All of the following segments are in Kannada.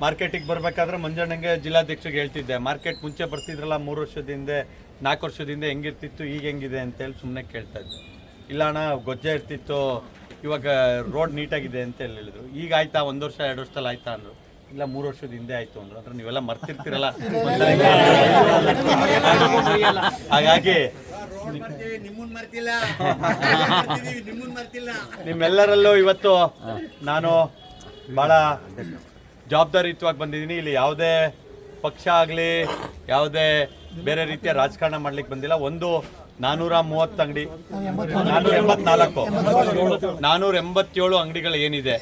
ಮಾರ್ಕೆಟಿಗೆ ಬರಬೇಕಾದ್ರೆ ಮಂಜಣ್ಣಂಗೆ ಜಿಲ್ಲಾಧ್ಯಕ್ಷರಿಗೆ ಹೇಳ್ತಿದ್ದೆ ಮಾರ್ಕೆಟ್ ಮುಂಚೆ ಬರ್ತಿದ್ರಲ್ಲ ಮೂರು ವರ್ಷದ ಹಿಂದೆ ನಾಲ್ಕು ವರ್ಷದ ಹಿಂದೆ ಹೆಂಗಿರ್ತಿತ್ತು ಈಗ ಹೆಂಗಿದೆ? ಅಂತೇಳಿ ಸುಮ್ಮನೆ ಕೇಳ್ತಾ ಇದ್ದೆ. ಇಲ್ಲ ಅಣ್ಣ ಗೊಜ್ಜೆ ಇರ್ತಿತ್ತು ಇವಾಗ ರೋಡ್ ನೀಟಾಗಿದೆ ಅಂತ ಹೇಳಿ ಹೇಳಿದ್ರು. ಈಗ ಆಯ್ತಾ? ಒಂದು ವರ್ಷ ಎರಡು ವರ್ಷದಲ್ಲಿ ಆಯ್ತಾ? ಅಂದ್ರು. ಇಲ್ಲ ಮೂರು ವರ್ಷದ ಹಿಂದೆ ಆಯ್ತು. ಅಂದ್ರು. ಅಂದ್ರೆ ನೀವೆಲ್ಲ ಮರ್ತಿರ್ತೀರಲ್ಲ? ಹಾಗಾಗಿ ನಿಮ್ಮೆಲ್ಲರಲ್ಲೂ ಇವತ್ತು ನಾನು ಭಾಳ ಜವಾಬ್ದಾರಿಯುತವಾಗಿ ಬಂದಿದ್ದೀನಿ. ಇಲ್ಲಿ ಯಾವುದೇ ಪಕ್ಷ ಆಗಲಿ, ಯಾವುದೇ ಬೇರೆ ರೀತಿಯ ರಾಜಕಾರಣ ಮಾಡ್ಲಿಕ್ಕೆ ಬಂದಿಲ್ಲ. ಒಂದು ನಾನೂರ ಮೂವತ್ತು ಅಂಗಡಿ ನಾನೂರ ಎಂಬತ್ನಾಲ್ಕು ನಾನೂರ ಎಂಬತ್ತೇಳು ಅಂಗಡಿಗಳು ಏನಿದೆ,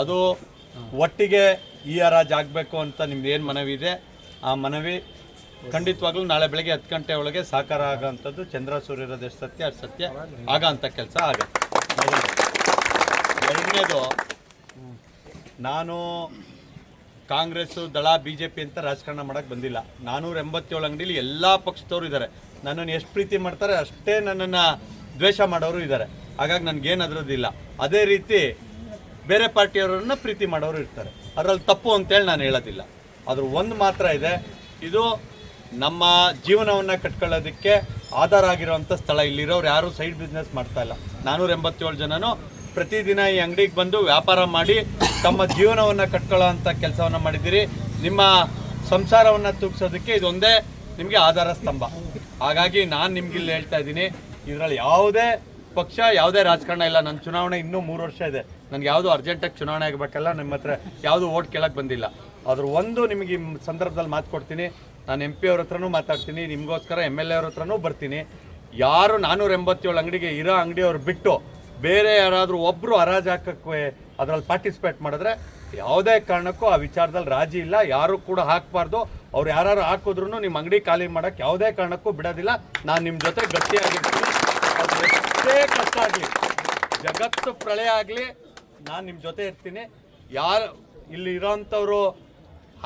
ಅದು ಒಟ್ಟಿಗೆ ಈ ರಾಜ್ ಆಗಬೇಕು ಅಂತ ನಿಮ್ದು ಏನು ಮನವಿ ಇದೆ? ಆ ಮನವಿ ಖಂಡಿತವಾಗ್ಲೂ ನಾಳೆ ಬೆಳಗ್ಗೆ ಹತ್ತು ಗಂಟೆ ಒಳಗೆ ಸಾಕಾರ ಆಗೋಂಥದ್ದು. ಚಂದ್ರ ಸೂರ್ಯರದ ಎಷ್ಟು ಸತ್ಯ ಅಷ್ಟು ಸತ್ಯ ಆಗ ಅಂತ ಕೆಲಸ ಆಗುತ್ತೆ ಎರಡನೇದು ನಾನು ಕಾಂಗ್ರೆಸ್ಸು ದಳ ಬಿ ಜೆ ಪಿ ಅಂತ ರಾಜಕಾರಣ ಮಾಡೋಕ್ಕೆ ಬಂದಿಲ್ಲ. ನಾನೂರ ಎಂಬತ್ತೇಳು ಅಂಗಡಿಲಿ ಎಲ್ಲ ಪಕ್ಷದವರು ಇದ್ದಾರೆ ನನ್ನನ್ನು ಎಷ್ಟು ಪ್ರೀತಿ ಮಾಡ್ತಾರೆ ಅಷ್ಟೇ ನನ್ನನ್ನು ದ್ವೇಷ ಮಾಡೋರು ಇದ್ದಾರೆ ಹಾಗಾಗಿ ನನಗೇನು ಅದರದ್ದಿಲ್ಲ ಅದೇ ರೀತಿ ಬೇರೆ ಪಾರ್ಟಿಯವರನ್ನ ಪ್ರೀತಿ ಮಾಡೋರು ಇರ್ತಾರೆ. ಅದರಲ್ಲಿ ತಪ್ಪು ಅಂತೇಳಿ ನಾನು ಹೇಳೋದಿಲ್ಲ. ಅದ್ರ ಒಂದು ಮಾತ್ರ ಇದೆ. ಇದು ನಮ್ಮ ಜೀವನವನ್ನು ಕಟ್ಕೊಳ್ಳೋದಕ್ಕೆ ಆಧಾರ ಆಗಿರುವಂಥ ಸ್ಥಳ. ಇಲ್ಲಿರೋರು ಯಾರು ಸೈಡ್ ಬಿಸ್ನೆಸ್ ಮಾಡ್ತಾ ಇಲ್ಲ. ನಾನೂರ ಎಂಬತ್ತೇಳು ಜನನು ಪ್ರತಿದಿನ ಈ ಅಂಗಡಿಗೆ ಬಂದು ವ್ಯಾಪಾರ ಮಾಡಿ ತಮ್ಮ ಜೀವನವನ್ನು ಕಟ್ಕೊಳ್ಳೋ ಅಂಥ ಕೆಲಸವನ್ನು ಮಾಡಿದ್ದೀರಿ. ನಿಮ್ಮ ಸಂಸಾರವನ್ನು ತೂಗಿಸೋದಕ್ಕೆ ಇದೊಂದೇ ನಿಮಗೆ ಆಧಾರ ಸ್ತಂಭ. ಹಾಗಾಗಿ ನಾನು ನಿಮ್ಗೆ ಇಲ್ಲಿ ಹೇಳ್ತಾ ಇದ್ದೀನಿ, ಇದರಲ್ಲಿ ಯಾವುದೇ ಪಕ್ಷ, ಯಾವುದೇ ರಾಜಕಾರಣ ಇಲ್ಲ. ನನ್ನ ಚುನಾವಣೆ ಇನ್ನೂ ಮೂರು ವರ್ಷ ಇದೆ. ನನಗೆ ಯಾವುದು ಅರ್ಜೆಂಟಾಗಿ ಚುನಾವಣೆ ಆಗಬೇಕಲ್ಲ, ನಿಮ್ಮ ಹತ್ರ ಯಾವುದು ಓಟ್ ಕೇಳಕ್ಕೆ ಬಂದಿಲ್ಲ. ಅದ್ರ ಒಂದು ನಿಮಗೆ ಸಂದರ್ಭದಲ್ಲಿ ಮಾತು ಕೊಡ್ತೀನಿ. ನಾನು ಎಂ ಪಿ ಅವ್ರ ಹತ್ರನೂ ಮಾತಾಡ್ತೀನಿ, ನಿಮಗೋಸ್ಕರ ಎಂ ಎಲ್ ಎ ಅವ್ರ ಹತ್ರನೂ ಬರ್ತೀನಿ. ಯಾರು ನಾನ್ನೂರ ಎಂಬತ್ತೇಳು ಅಂಗಡಿಗೆ ಇರೋ ಅಂಗಡಿಯವ್ರು ಬಿಟ್ಟು ಬೇರೆ ಯಾರಾದರೂ ಒಬ್ಬರು ಹರಾಜು ಹಾಕಕ್ಕೆ ಅದರಲ್ಲಿ ಪಾರ್ಟಿಸಿಪೇಟ್ ಮಾಡಿದ್ರೆ ಯಾವುದೇ ಕಾರಣಕ್ಕೂ ಆ ವಿಚಾರದಲ್ಲಿ ರಾಜಿ ಇಲ್ಲ, ಯಾರು ಕೂಡ ಹಾಕಬಾರ್ದು. ಅವ್ರು ಯಾರು ಹಾಕಿದ್ರು ನಿಮ್ಮ ಅಂಗಡಿ ಖಾಲಿ ಮಾಡೋಕ್ಕೆ ಯಾವುದೇ ಕಾರಣಕ್ಕೂ ಬಿಡೋದಿಲ್ಲ. ನಾನು ನಿಮ್ಮ ಜೊತೆ ಗಟ್ಟಿಯಾಗಿರ್ತೀನಿ. ಎಷ್ಟೇ ಕಷ್ಟ ಆಗಲಿ, ಜಗತ್ತು ಪ್ರಳಯ ಆಗಲಿ, ನಾನು ನಿಮ್ಮ ಜೊತೆ ಇರ್ತೀನಿ. ಯಾರು ಇಲ್ಲಿ ಇರೋಂಥವ್ರು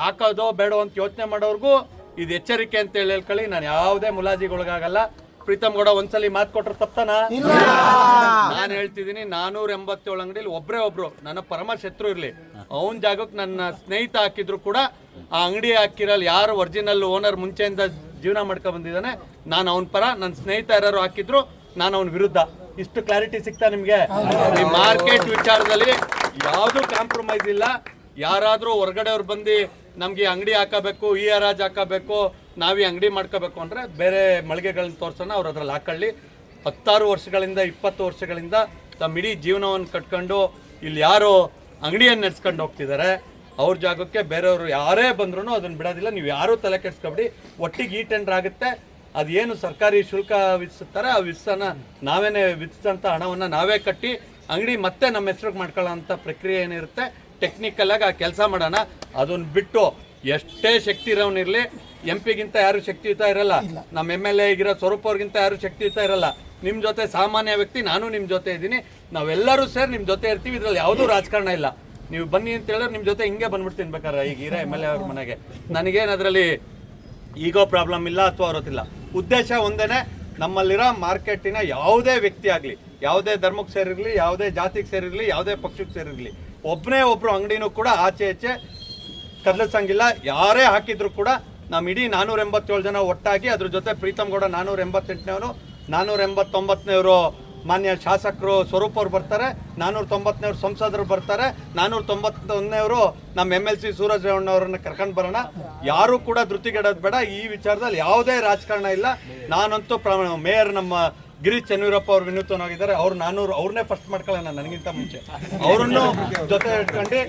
ಹಾಕೋದೋ ಬೇಡೋ ಅಂತ ಯೋಚನೆ ಮಾಡೋರ್ಗೂ ಇದು ಎಚ್ಚರಿಕೆ ಅಂತ ಹೇಳಿ ಹೇಳ್ಕೊಳ್ಳಿ. ನಾನು ಯಾವುದೇ ಮುಲಾಜಿಗೊಳಗಾಗಲ್ಲ. ಪ್ರೀತಮ್ ಗೌಡ ಒಂದ್ಸಲಿ ಮಾತು ಕೊಟ್ರೆ ತಪ್ತಾನ ನಾನು ಹೇಳ್ತಿದ್ದೀನಿ ನಾನೂರ ಎಂಬತ್ತೇಳು ಅಂಗಡಿಲಿ ಒಬ್ರೇ ಒಬ್ರು ನನ್ನ ಪರಮ ಶತ್ರು ಇರಲಿ. ಅವನ ಜಾಗಕ್ಕೆ ನನ್ನ ಸ್ನೇಹಿತ ಹಾಕಿದ್ರು ಕೂಡ ಆ ಅಂಗಡಿ ಹಾಕಿರಲ್ಲ ಯಾರು ಒರಿಜಿನಲ್ ಓನರ್ ಮುಂಚೆಯಿಂದ ಜೀವನ ಮಾಡ್ಕೊ ಬಂದಿದ್ದಾನೆ ನಾನು ಅವನ ಪರ ನನ್ನ ಸ್ನೇಹಿತ ಯಾರು ಹಾಕಿದ್ರು ನಾನು ಅವನ ವಿರುದ್ಧ. ಇಷ್ಟು ಕ್ಲಾರಿಟಿ ಸಿಗ್ತಾ ನಿಮಗೆ? ಈ ಮಾರ್ಕೆಟ್ ವಿಚಾರದಲ್ಲಿ ಯಾವುದು ಕಾಂಪ್ರಮೈಸ್ ಇಲ್ಲ. ಯಾರಾದರೂ ಹೊರಗಡೆಯವ್ರು ಬಂದು ನಮಗೆ ಅಂಗಡಿ ಹಾಕಬೇಕು ಈ ಹರಾಜ್ ಹಾಕಬೇಕು ನಾವು ಈ ಅಂಗಡಿ ಮಾಡ್ಕೋಬೇಕು ಅಂದರೆ ಬೇರೆ ಮಳಿಗೆಗಳನ್ನ ತೋರ್ಸೋಣ, ಅವ್ರು ಅದ್ರಲ್ಲಿ ಹಾಕೊಳ್ಳಿ ಹತ್ತಾರು ವರ್ಷಗಳಿಂದ, ಇಪ್ಪತ್ತು ವರ್ಷಗಳಿಂದ ತಮ್ಮ ಇಡೀ ಜೀವನವನ್ನು ಕಟ್ಕೊಂಡು ಇಲ್ಲಿ ಯಾರು ಅಂಗಡಿಯನ್ನು ನಡೆಸ್ಕೊಂಡು ಹೋಗ್ತಿದ್ದಾರೆ ಅವ್ರ ಜಾಗಕ್ಕೆ ಬೇರೆಯವರು ಯಾರೇ ಬಂದ್ರೂ ಅದನ್ನು ಬಿಡೋದಿಲ್ಲ. ನೀವು ಯಾರೂ ತಲೆ ಕೆಡಿಸ್ಕೊಬಿಡಿ. ಒಟ್ಟಿಗೆ ಈ ಟೆಂಡರ್ ಆಗುತ್ತೆ. ಅದೇನು ಸರ್ಕಾರಿ ಶುಲ್ಕ ವಿಧಿಸುತ್ತಾರೆ ಆ ವಿಧಿಸನ ನಾವೇನೆ ವಿಧಿಸಿದಂಥ ಹಣವನ್ನು ನಾವೇ ಕಟ್ಟಿ ಅಂಗಡಿ ಮತ್ತೆ ನಮ್ಮ ಹೆಸ್ರಿಗೆ ಮಾಡ್ಕೊಳ್ಳೋ ಅಂಥ ಪ್ರಕ್ರಿಯೆ ಏನಿರುತ್ತೆ ಟೆಕ್ನಿಕಲ್ ಆಗಿ ಆ ಕೆಲಸ ಮಾಡೋಣ. ಅದನ್ನ ಬಿಟ್ಟು ಎಷ್ಟೇ ಶಕ್ತಿ ಇರೋನಿರಲಿ ಎಂ ಪಿಗಿಂತ ಯಾರು ಶಕ್ತಿಯುತ ಇರಲ್ಲ. ನಮ್ಮ ಎಂ ಎಲ್ ಎಗಿರೋ ಸ್ವರೂಪ್ ಅವ್ರಿಗಿಂತ ಯಾರು ಶಕ್ತಿಯುತ ಇರಲ್ಲ. ನಿಮ್ಮ ಜೊತೆ ಸಾಮಾನ್ಯ ವ್ಯಕ್ತಿ ನಾನು ನಿಮ್ಮ ಜೊತೆ ಇದ್ದೀನಿ. ನಾವೆಲ್ಲರೂ ಸೇರಿ ನಿಮ್ಮ ಜೊತೆ ಇರ್ತೀವಿ ಇದರಲ್ಲಿ ಯಾವುದೂ ರಾಜಕಾರಣ ಇಲ್ಲ. ನೀವು ಬನ್ನಿ ಅಂತ ಹೇಳಿದ್ರೆ ನಿಮ್ಮ ಜೊತೆ ಹಿಂಗೆ ಬಂದ್ಬಿಡ್ತೀನಿ ಬೇಕಾದ್ರೆ ಈಗ ಇರೋ ಎಂ ಎಲ್ ಎ ಅವ್ರ ಮನೆಗೆ. ನನಗೇನು ಅದರಲ್ಲಿ ಈಗೋ ಪ್ರಾಬ್ಲಮ್ ಇಲ್ಲ ಅಥವಾ ಅವರತ್ತಿಲ್ಲ. ಉದ್ದೇಶ ಒಂದೇನೆ ನಮ್ಮಲ್ಲಿರೋ ಮಾರ್ಕೆಟಿನ ಯಾವುದೇ ವ್ಯಕ್ತಿ ಆಗಲಿ ಯಾವುದೇ ಧರ್ಮಕ್ಕೆ ಸೇರಿರಲಿ ಯಾವುದೇ ಜಾತಿಗೆ ಸೇರಿರಲಿ ಯಾವುದೇ ಪಕ್ಷಕ್ಕೆ ಸೇರಿರಲಿ ಒಬ್ಬನೇ ಒಬ್ಬರು ಅಂಗಡಿನೂ ಕೂಡ ಆಚೆ ಈಚೆ ಕದಲಿಸಂಗಿಲ್ಲ. ಯಾರೇ ಹಾಕಿದ್ರು ಕೂಡ ನಮ್ಮ ಇಡೀ ನಾನೂರ ಎಂಬತ್ತೇಳು ಜನ ಒಟ್ಟಾಗಿ ಅದ್ರ ಜೊತೆ ಪ್ರೀತಮ್ ಗೌಡ ನಾನೂರ ಎಂಬತ್ತೆಂಟನೇವರು ನಾನೂರ ಎಂಬತ್ತೊಂಬತ್ತನೇವರು ಮಾನ್ಯ ಶಾಸಕರು ಸ್ವರೂಪವ್ರು ಬರ್ತಾರೆ ನಾನೂರ ತೊಂಬತ್ತನೇವ್ರು ಸಂಸದರು ಬರ್ತಾರೆ ನಾನೂರ ತೊಂಬತ್ತೊಂದನೇವರು ನಮ್ಮ ಎಂ ಎಲ್ ಸಿ ಸೂರಜ್ ರೇವಣ್ಣವ್ರನ್ನ ಕರ್ಕೊಂಡು ಬರೋಣ. ಯಾರೂ ಕೂಡ ಧೃತಿಗೆಡೋದು ಬೇಡ. ಈ ವಿಚಾರದಲ್ಲಿ ಯಾವುದೇ ರಾಜಕಾರಣ ಇಲ್ಲ. ನಾನಂತೂ ಪ್ರ ಮೇಯರ್ ನಮ್ಮ ಗಿರೀಶ್ ಚೆನ್ನವೀರಪ್ಪ ಅವ್ರು ವಿನೂತನಾಗಿದ್ದಾರೆ ಅವ್ರು ನಾನೂರು, ಅವ್ರನ್ನೇ ಫಸ್ಟ್ ಮಾಡ್ಕೊಳ್ಳೋಣ ನನಗಿಂತ ಮುಂಚೆ. ಅವರನ್ನು ಜೊತೆ ಇಟ್ಕೊಂಡು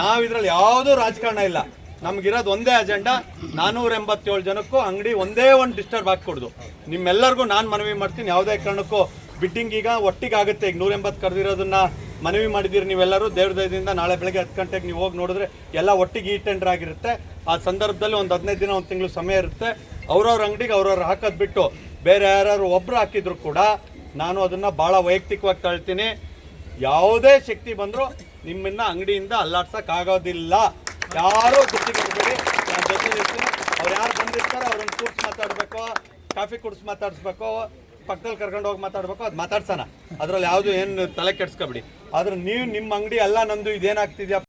ನಾವು ಇದರಲ್ಲಿ ಯಾವುದೂ ರಾಜಕಾರಣ ಇಲ್ಲ. ನಮ್ಗಿರೋದು ಒಂದೇ ಅಜೆಂಡಾ ನಾನೂರ ಎಂಬತ್ತೇಳು ಜನಕ್ಕೂ ಅಂಗಡಿ ಒಂದೇ ಒಂದು ಡಿಸ್ಟರ್ಬ್ ಹಾಕ್ಕೊಡ್ದು. ನಿಮ್ಮೆಲ್ಲರಿಗೂ ನಾನು ಮನವಿ ಮಾಡ್ತೀನಿ, ಯಾವುದೇ ಕಾರಣಕ್ಕೂ ಬಿಡ್ಡಿಂಗ್ ಈಗ ಒಟ್ಟಿಗೆ ಆಗುತ್ತೆ ಈಗ ನೂರ ಎಂಬತ್ತು ಕರೆದಿರೋದನ್ನ ಮನವಿ ಮಾಡಿದ್ದೀರಿ ನೀವೆಲ್ಲರೂ. ದೇವ್ರ ದಯದಿಂದ ನಾಳೆ ಬೆಳಗ್ಗೆ ಹತ್ತು ಗಂಟೆಗೆ ನೀವು ಹೋಗಿ ನೋಡಿದ್ರೆ ಎಲ್ಲ ಒಟ್ಟಿಗೆ ಈ ಟೆಂಡರ್ ಆಗಿರುತ್ತೆ. ಆ ಸಂದರ್ಭದಲ್ಲಿ ಒಂದು ಹದಿನೈದು ದಿನ, ಒಂದು ತಿಂಗಳು ಸಮಯ ಇರುತ್ತೆ. ಅವ್ರವ್ರ ಅಂಗಡಿಗೆ ಅವ್ರವ್ರ ಹಾಕೋದು ಬಿಟ್ಟು ಬೇರೆ ಯಾರು ಒಬ್ಬರು ಹಾಕಿದ್ರು ಕೂಡ ನಾನು ಅದನ್ನು ಭಾಳ ವೈಯಕ್ತಿಕವಾಗಿ ತಳ್ತೀನಿ. ಯಾವುದೇ ಶಕ್ತಿ ಬಂದರೂ ನಿಮ್ಮನ್ನ ಅಂಗಡಿಯಿಂದ ಅಲ್ಲಾಡ್ಸಕ್ ಆಗೋದಿಲ್ಲ. ಯಾರೂ ಗೊತ್ತಿಗೆಡಬೇಡಿ ನಾನು ಜೊತೆ ಇರ್ತೀನಿ. ಅವ್ರು ಯಾರು ಬಂದಿರ್ತಾರೋ ಅವ್ರನ್ನ ಕೂರ್ಸಿ ಮಾತಾಡಬೇಕು, ಕಾಫಿ ಕುಡಿಸಿ ಮಾತಾಡಿಸ್ಬೇಕು ಪಕ್ಕದಲ್ಲಿ ಕರ್ಕೊಂಡು ಹೋಗಿ ಮಾತಾಡ್ಬೇಕು, ಅದು ಮಾತಾಡ್ಸೋಣ. ಅದ್ರಲ್ಲಿ ಯಾವುದು ಏನು ತಲೆ ಕೆಡ್ಸ್ಕೊಬಿಡಿ. ಆದ್ರೆ ನೀವು ನಿಮ್ಮ ಅಂಗಡಿ ಎಲ್ಲ ನಂದು ಇದೇನಾಗ್ತಿದ್ಯಾ